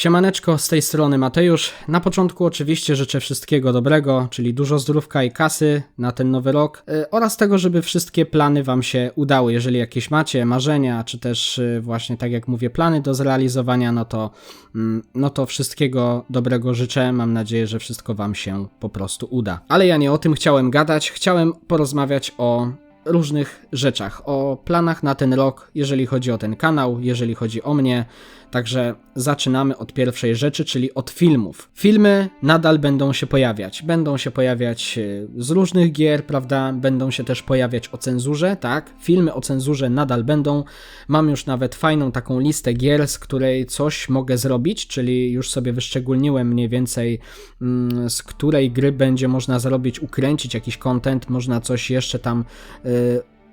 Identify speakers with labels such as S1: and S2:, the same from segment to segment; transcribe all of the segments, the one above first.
S1: Siemaneczko, z tej strony Mateusz. Na początku oczywiście życzę wszystkiego dobrego, czyli dużo zdrówka i kasy na ten nowy rok yy, oraz tego, żeby wszystkie plany Wam się udały. Jeżeli jakieś macie marzenia, czy też yy, właśnie tak jak mówię, plany do zrealizowania, no to, yy, no to wszystkiego dobrego życzę. Mam nadzieję, że wszystko Wam się po prostu uda. Ale ja nie o tym chciałem gadać, chciałem porozmawiać o różnych rzeczach, o planach na ten rok, jeżeli chodzi o ten kanał, jeżeli chodzi o mnie. Także zaczynamy od pierwszej rzeczy, czyli od filmów. Filmy nadal będą się pojawiać. Będą się pojawiać e, z różnych gier, prawda? Będą się też pojawiać o cenzurze, tak? Filmy o cenzurze nadal będą. Mam już nawet fajną taką listę gier, z której coś mogę zrobić, czyli już sobie wyszczególniłem mniej więcej mm, z której gry będzie można zrobić, ukręcić jakiś content, można coś jeszcze tam yy,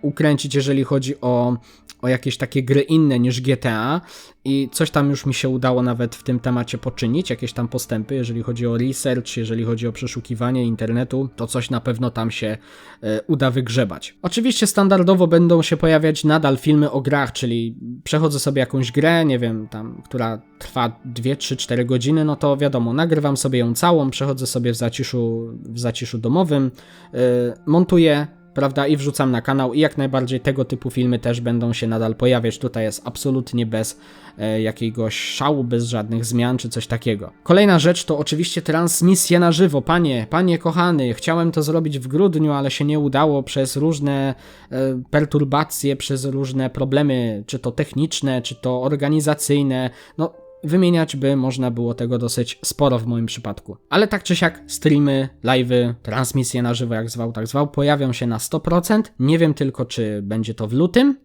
S1: ukręcić, jeżeli chodzi o, o jakieś takie gry inne niż GTA i coś tam już mi się udało nawet w tym temacie poczynić, jakieś tam postępy, jeżeli chodzi o research, jeżeli chodzi o przeszukiwanie internetu, to coś na pewno tam się e, uda wygrzebać. Oczywiście standardowo będą się pojawiać nadal filmy o grach, czyli przechodzę sobie jakąś grę, nie wiem, tam, która trwa 2, 3, 4 godziny, no to wiadomo, nagrywam sobie ją całą, przechodzę sobie w zaciszu, w zaciszu domowym, e, montuję, prawda, i wrzucam na kanał i jak najbardziej tego typu filmy też będą się nadal pojawiać. Tutaj jest absolutnie bez e, jakiegoś szału, bez żadnych zmian czy coś takiego. Kolejna rzecz to oczywiście transmisje na żywo. Panie, panie kochany, chciałem to zrobić w grudniu, ale się nie udało przez różne e, perturbacje, przez różne problemy, czy to techniczne, czy to organizacyjne. No, Wymieniać by można było tego dosyć sporo w moim przypadku. Ale tak czy siak, streamy, live'y, transmisje na żywo, jak zwał, tak zwał, pojawią się na 100%. Nie wiem tylko, czy będzie to w lutym,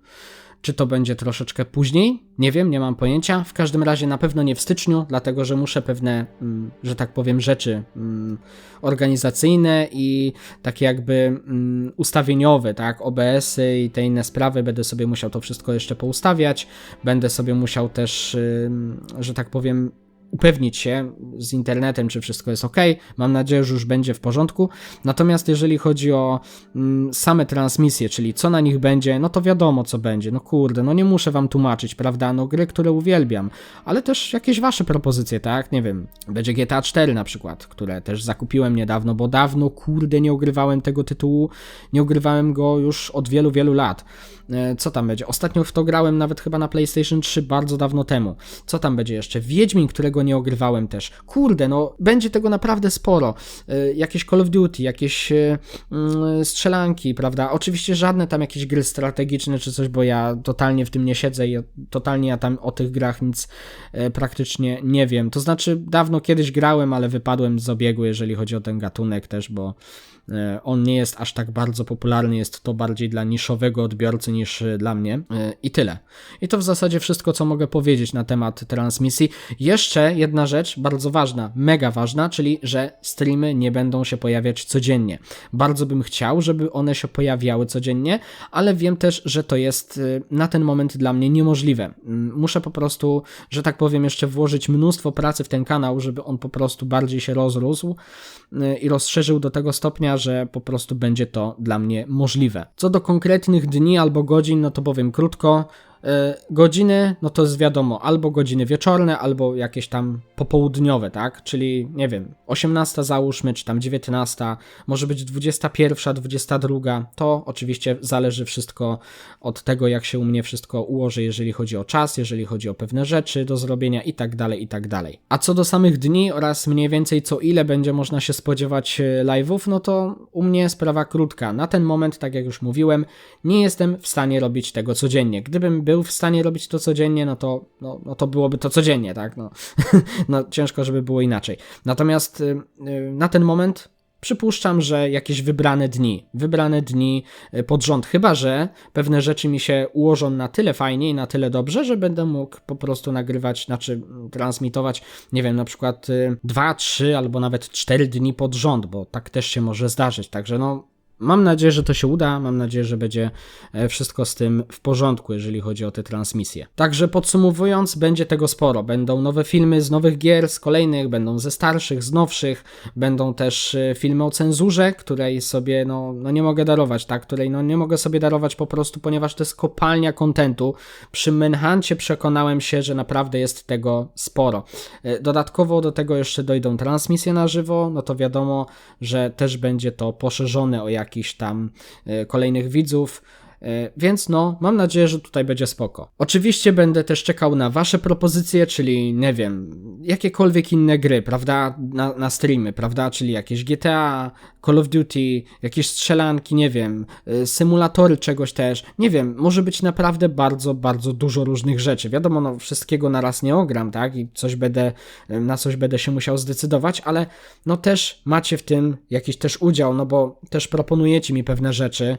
S1: czy to będzie troszeczkę później? Nie wiem, nie mam pojęcia. W każdym razie na pewno nie w styczniu, dlatego że muszę pewne, mm, że tak powiem, rzeczy mm, organizacyjne i takie jakby mm, ustawieniowe, tak, OBS-y i te inne sprawy, będę sobie musiał to wszystko jeszcze poustawiać. Będę sobie musiał też, że tak powiem, upewnić się z internetem, czy wszystko jest ok. Mam nadzieję, że już będzie w porządku. Natomiast jeżeli chodzi o mm, same transmisje, czyli co na nich będzie, no to wiadomo co będzie. No kurde, no nie muszę wam tłumaczyć, prawda? No gry, które uwielbiam, ale też jakieś wasze propozycje, tak? Nie wiem, będzie GTA 4 na przykład, które też zakupiłem niedawno, bo dawno, kurde, nie ogrywałem tego tytułu, nie ogrywałem go już od wielu, wielu lat. E, co tam będzie? Ostatnio w to grałem nawet chyba na PlayStation 3 bardzo dawno temu. Co tam będzie jeszcze? Wiedźmin, którego nie ogrywałem też. Kurde, no będzie tego naprawdę sporo. E, jakieś Call of Duty, jakieś e, mm, strzelanki, prawda? Oczywiście żadne tam jakieś gry strategiczne czy coś, bo ja totalnie w tym nie siedzę i totalnie ja tam o tych grach nic praktycznie nie wiem. To znaczy dawno kiedyś grałem, ale wypadłem z obiegu, jeżeli chodzi o ten gatunek też, bo E, on nie jest aż tak bardzo popularny, jest to bardziej dla niszowego odbiorcy niż e, dla mnie. E, I tyle. I to w zasadzie wszystko, co mogę powiedzieć na temat transmisji. Jeszcze jedna rzecz bardzo ważna, mega ważna, czyli że streamy nie będą się pojawiać codziennie. Bardzo bym chciał, żeby one się pojawiały codziennie, ale wiem też, że to jest na ten moment dla mnie niemożliwe. Mm, muszę po prostu, że tak powiem, jeszcze włożyć mnóstwo pracy w ten kanał, żeby on po prostu bardziej się rozrósł i rozszerzył do tego stopnia, że po prostu będzie to dla mnie możliwe. Co do konkretnych dni albo godzin, no to powiem krótko. E, godziny, no to jest wiadomo, albo godziny wieczorne, albo jakieś tam popołudniowe, tak? Czyli nie wiem, 18 załóżmy, czy tam 19, może być 21, 22. To oczywiście zależy wszystko od tego, jak się u mnie wszystko ułoży, jeżeli chodzi o czas, jeżeli chodzi o pewne rzeczy do zrobienia i tak dalej, i tak dalej. A co do samych dni oraz mniej więcej co ile będzie można się spodziewać e, live'ów, no to u mnie sprawa krótka. Na ten moment, tak jak już mówiłem, nie jestem w stanie robić tego codziennie. Gdybym był był w stanie robić to codziennie, no to, no, no to byłoby to codziennie, tak? No, no ciężko, żeby było inaczej. Natomiast y, y, na ten moment Przypuszczam, że jakieś wybrane dni, wybrane dni y, pod rząd, chyba że pewne rzeczy mi się ułożą na tyle fajnie i na tyle dobrze, że będę mógł po prostu nagrywać, znaczy mm, transmitować, nie wiem, na przykład 2, 3 albo nawet 4 dni pod rząd, bo tak też się może zdarzyć. Także no, mam nadzieję, że to się uda. Mam nadzieję, że będzie e, wszystko z tym w porządku, jeżeli chodzi o te transmisje. Także podsumowując, będzie tego sporo. Będą nowe filmy z nowych gier, z kolejnych, będą ze starszych, z nowszych, będą też e, filmy o cenzurze, której sobie no, no nie mogę darować, tak? Której no nie mogę sobie darować po prostu, ponieważ to jest kopalnia kontentu. Przy Manhuncie przekonałem się, że naprawdę jest tego sporo. E, Dodatkowo do tego jeszcze dojdą transmisje na żywo, no to wiadomo, że też będzie to poszerzone o jakichś tam e, kolejnych widzów. E, Więc no, mam nadzieję, że tutaj będzie spoko. Oczywiście będę też czekał na wasze propozycje, czyli nie wiem, jakiekolwiek inne gry, prawda, na, na streamy, prawda, czyli jakieś GTA, Call of Duty, jakieś strzelanki, nie wiem, y, symulatory czegoś też, nie wiem, może być naprawdę bardzo, bardzo dużo różnych rzeczy. Wiadomo, no wszystkiego na raz nie ogram, tak, i coś będę, y, na coś będę się musiał zdecydować, ale no też macie w tym jakiś też udział, no bo też proponujecie mi pewne rzeczy,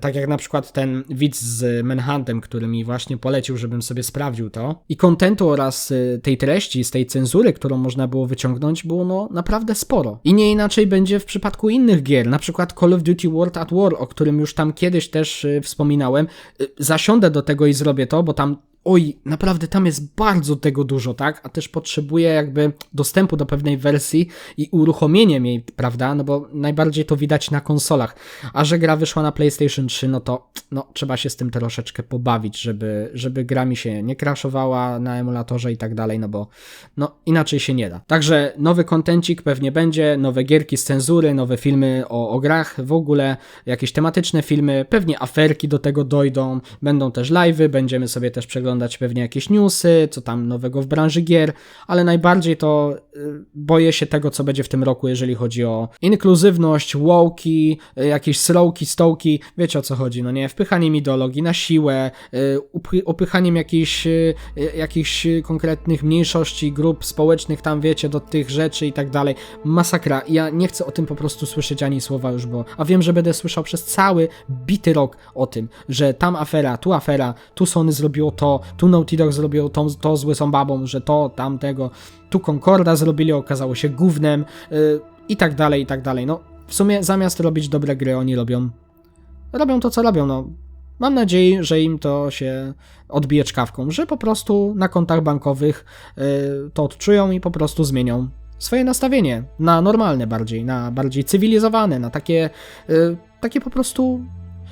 S1: tak jak na przykład ten widz z Manhuntem, który mi właśnie polecił, żebym sobie sprawdził to. I kontentu oraz y, tej treści, z tej cenzury, którą można było wyciągnąć, było no naprawdę sporo. I nie inaczej będzie w przypadku innych gier, na przykład Call of Duty World at War, o którym już tam kiedyś też y, wspominałem. Y, Zasiądę do tego i zrobię to, bo tam oj, naprawdę tam jest bardzo tego dużo, tak? A też potrzebuję jakby dostępu do pewnej wersji i uruchomieniem jej, prawda? No bo najbardziej to widać na konsolach. A że gra wyszła na PlayStation 3, no to no, trzeba się z tym troszeczkę pobawić, żeby, żeby gra mi się nie crashowała na emulatorze i tak dalej, no bo no inaczej się nie da. Także nowy kontencik pewnie będzie, nowe gierki z cenzury, nowe filmy o, o grach, w ogóle jakieś tematyczne filmy, pewnie aferki do tego dojdą, będą też live'y, będziemy sobie też przeglądać pewnie jakieś newsy, co tam nowego w branży gier, ale najbardziej to y, boję się tego, co będzie w tym roku, jeżeli chodzi o inkluzywność, wołki, y, jakieś srołki, stołki, wiecie o co chodzi, no nie, wpychaniem ideologii na siłę, y, upy- upychaniem jakichś, jakichś konkretnych mniejszości, grup społecznych tam, wiecie, do tych rzeczy i tak dalej. Masakra. Ja nie chcę o tym po prostu słyszeć ani słowa już, bo, a wiem, że będę słyszał przez cały bity rok o tym, że tam afera, tu afera, tu Sony zrobiło to, tu Naughty Dog zrobiło to, to z łysą babą, że to, tamtego, tu Concorda zrobili, okazało się gównem yy, i tak dalej, i tak dalej. No, w sumie zamiast robić dobre gry, oni robią robią to, co robią, no. Mam nadzieję, że im to się odbije czkawką, że po prostu na kontach bankowych y, to odczują i po prostu zmienią swoje nastawienie na normalne bardziej, na bardziej cywilizowane, na takie, y, takie po prostu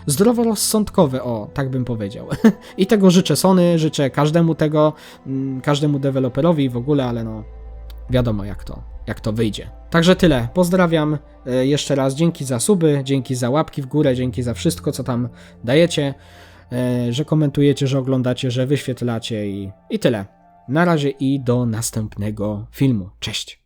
S1: zdroworozsądkowe, o, tak bym powiedział. I tego życzę Sony, życzę każdemu tego, mm, każdemu deweloperowi w ogóle, ale no, wiadomo jak to, jak to wyjdzie. Także tyle. Pozdrawiam e, jeszcze raz. Dzięki za suby, dzięki za łapki w górę, dzięki za wszystko, co tam dajecie, e, że komentujecie, że oglądacie, że wyświetlacie i, i tyle. Na razie i do następnego filmu. Cześć.